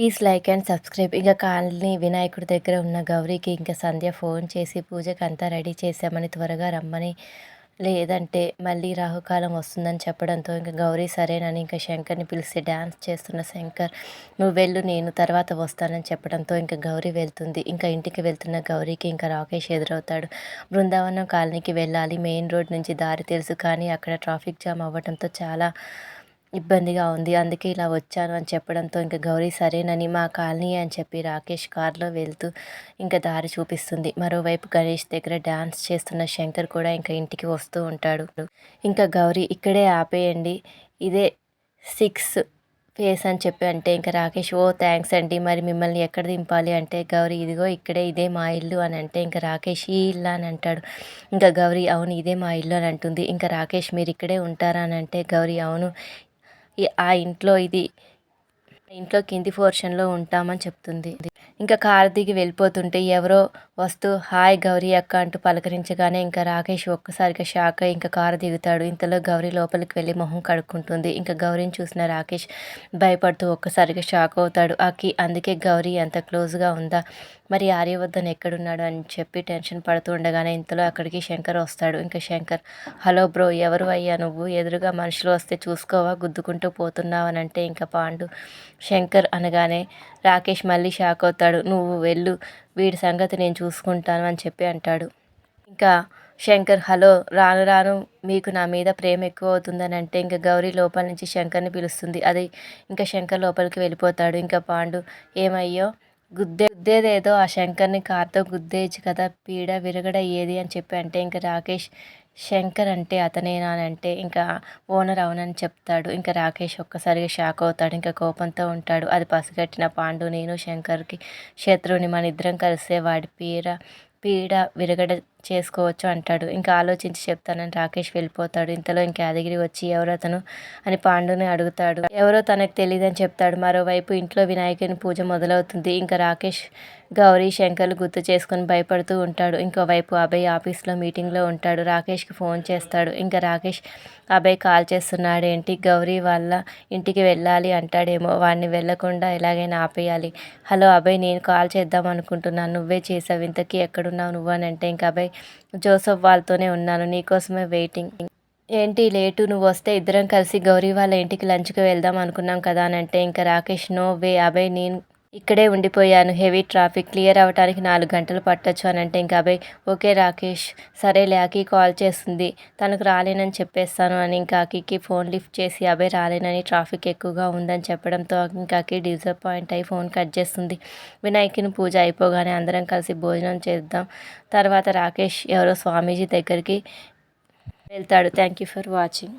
Please like and subscribe. ఇంకా colony వినాయకుడి దగ్గర ఉన్న గౌరీకి ఇంకా సంధ్య ఫోన్ చేసి పూజకి అంతా రెడీ చేసామని త్వరగా రమ్మని. లేదంటే మళ్ళీ రాహుకాలం వస్తుందని చెప్పడంతో ఇంకా గౌరీ సరేనని ఇంకా శంకర్ని పిలిచి డ్యాన్స్ చేస్తున్న శంకర్ నువ్వు వెళ్ళు నేను తర్వాత వస్తానని చెప్పడంతో ఇంకా గౌరీ వెళ్తుంది. ఇంకా ఇంటికి వెళ్తున్న గౌరీకి ఇంకా రాకేష్ ఎదురవుతాడు. బృందావనం కాలనీకి వెళ్ళాలి. మెయిన్ రోడ్ నుంచి దారి తెలుసు కానీ అక్కడ ట్రాఫిక్ జామ్ అవ్వడంతో చాలా ఇబ్బందిగా ఉంది. అందుకే ఇలా వచ్చాను అని చెప్పడంతో ఇంకా గౌరీ సరేనని మా కాలనీ అని చెప్పి రాకేష్ కారులో వెళ్తూ ఇంకా దారి చూపిస్తుంది. మరోవైపు గణేష్ దగ్గర డ్యాన్స్ చేస్తున్న శంకర్ కూడా ఇంకా ఇంటికి వస్తూ ఉంటాడు. ఇంకా గౌరీ ఇక్కడే ఆపేయండి. ఇదే సిక్స్ ఫేస్ అని చెప్పి అంటే ఇంకా రాకేష్ ఓ థ్యాంక్స్ అండి. మరి మిమ్మల్ని ఎక్కడ దింపాలి? అంటే గౌరీ ఇదిగో ఇక్కడే ఇదే మా ఇల్లు అని అంటే ఇంకా రాకేష్ ఈ ఇల్లు అని అంటాడు. ఇంకా గౌరీ అవును ఇదే మా ఇల్లు అని అంటుంది. ఇంకా రాకేష్ మీరు ఇక్కడే ఉంటారా? అని అంటే గౌరీ అవును ఆ ఇంట్లో ఇది ఇంట్లో కింది పోర్షన్లో ఉంటామని చెప్తుంది. ఇంకా కారు దిగి వెళ్ళిపోతుంటే ఎవరో వస్తూ హాయ్ గౌరీ అక్క అంటూ పలకరించగానే ఇంకా రాకేష్ ఒక్కసారిగా షాక్ అయి ఇంకా కారు దిగుతాడు. ఇంతలో గౌరీ లోపలికి వెళ్ళి మొహం కడుక్కుంటుంది. ఇంకా గౌరీని చూసిన రాకేష్ భయపడుతూ ఒక్కసారిగా షాక్ అవుతాడు. అక్కి అందుకే గౌరీ అంత క్లోజ్గా ఉందా? మరి ఆర్యవర్ధన్ ఎక్కడున్నాడు? అని చెప్పి టెన్షన్ పడుతూ ఉండగానే ఇంతలో అక్కడికి శంకర్ వస్తాడు. ఇంకా శంకర్ హలో బ్రో ఎవరు అయ్యా నువ్వు? ఎదురుగా మనుషులు వస్తే చూసుకోవా? గుద్దుకుంటూ పోతున్నావు అని అంటే ఇంకా పాండు శంకర్ అనగానే రాకేష్ మళ్ళీ షాక్ అవుతాడు. నువ్వు వెళ్ళు. వీడి సంగతి నేను చూసుకుంటాను అని చెప్పి అంటాడు. ఇంకా శంకర్ హలో రాను రాను మీకు నా మీద ప్రేమ ఎక్కువ అవుతుందని అంటే ఇంకా గౌరీ లోపల నుంచి శంకర్ని పిలుస్తుంది. అది ఇంకా శంకర్ లోపలికి వెళ్ళిపోతాడు. ఇంకా పాండు ఏమయ్యో గుద్దే గుద్దేదేదో ఆ శంకర్ని కార్తో గుద్దేయచ్చు కదా. పీడ విరగడ ఏది అని చెప్పి అంటే ఇంకా రాకేష్ శంకర్ అంటే అతనేనా అని అంటే ఇంకా ఓనర్ అవునని చెప్తాడు. ఇంకా రాకేష్ ఒక్కసారిగా షాక్ అవుతాడు. ఇంకా కోపంతో ఉంటాడు. అది పసిగట్టిన పాండు నేను శంకర్కి శత్రువుని మన ఇద్దరం కలిస్తే వాడి పీర పీడ విరగడ చేసుకోవచ్చు అంటాడు. ఇంకా ఆలోచించి చెప్తానని రాకేష్ వెళ్ళిపోతాడు. ఇంతలో ఇంకా యాదగిరి వచ్చి ఎవరో అతను అని పాండుని అడుగుతాడు. ఎవరో తనకు తెలియదని చెప్తాడు. మరోవైపు ఇంట్లో వినాయకుని పూజ మొదలవుతుంది. ఇంకా రాకేష్ గౌరీ శంకర్లు గుర్తు చేసుకుని భయపడుతూ ఉంటాడు. ఇంకోవైపు అభయ్ ఆఫీస్లో మీటింగ్లో ఉంటాడు. రాకేష్కి ఫోన్ చేస్తాడు. ఇంకా రాకేష్ అభయ్ కాల్ చేస్తున్నాడు ఏంటి గౌరీ వాళ్ళ ఇంటికి వెళ్ళాలి అంటాడేమో. వాడిని వెళ్ళకుండా ఎలాగైనా ఆపేయాలి. హలో అభయ్ నేను కాల్ చేద్దాం అనుకుంటున్నాను. నువ్వే చేసావు. ఇంతకీ ఎక్కడున్నావు నువ్వు? అని అంటే ఇంకా అభయ్ జోసఫ్ వాళ్ళతోనే ఉన్నాను. నీకోసమే వెయిటింగ్. ఏంటి లేటు? నువ్వు వస్తే ఇద్దరం కలిసి గౌరీ వాళ్ళ ఇంటికి లంచ్కి వెళ్దాం అనుకున్నాం కదా? అని అంటే ఇంకా రాకేష్ నో వే. అభయ్ నేను ఇక్కడే ఉండిపోయాను. హెవీ ట్రాఫిక్ క్లియర్ అవ్వటానికి నాలుగు గంటలు పట్టొచ్చు అని అంటే ఇంకా అభయ్ ఓకే రాకేష్ సరే అకి కాల్ చేస్తుంది. తనకు రాలేనని చెప్పేస్తాను అని ఇంకా అకికి ఫోన్ లిఫ్ట్ చేసి అభయ్ రాలేనని ట్రాఫిక్ ఎక్కువగా ఉందని చెప్పడంతో ఇంకాకి డిసప్పాయింట్ అయి ఫోన్ కట్ చేస్తుంది. వినాయకుని పూజ అయిపోగానే అందరం కలిసి భోజనం చేద్దాం. తర్వాత రాకేష్ ఎవరో స్వామీజీ దగ్గరికి వెళ్తాడు. Thank you for watching.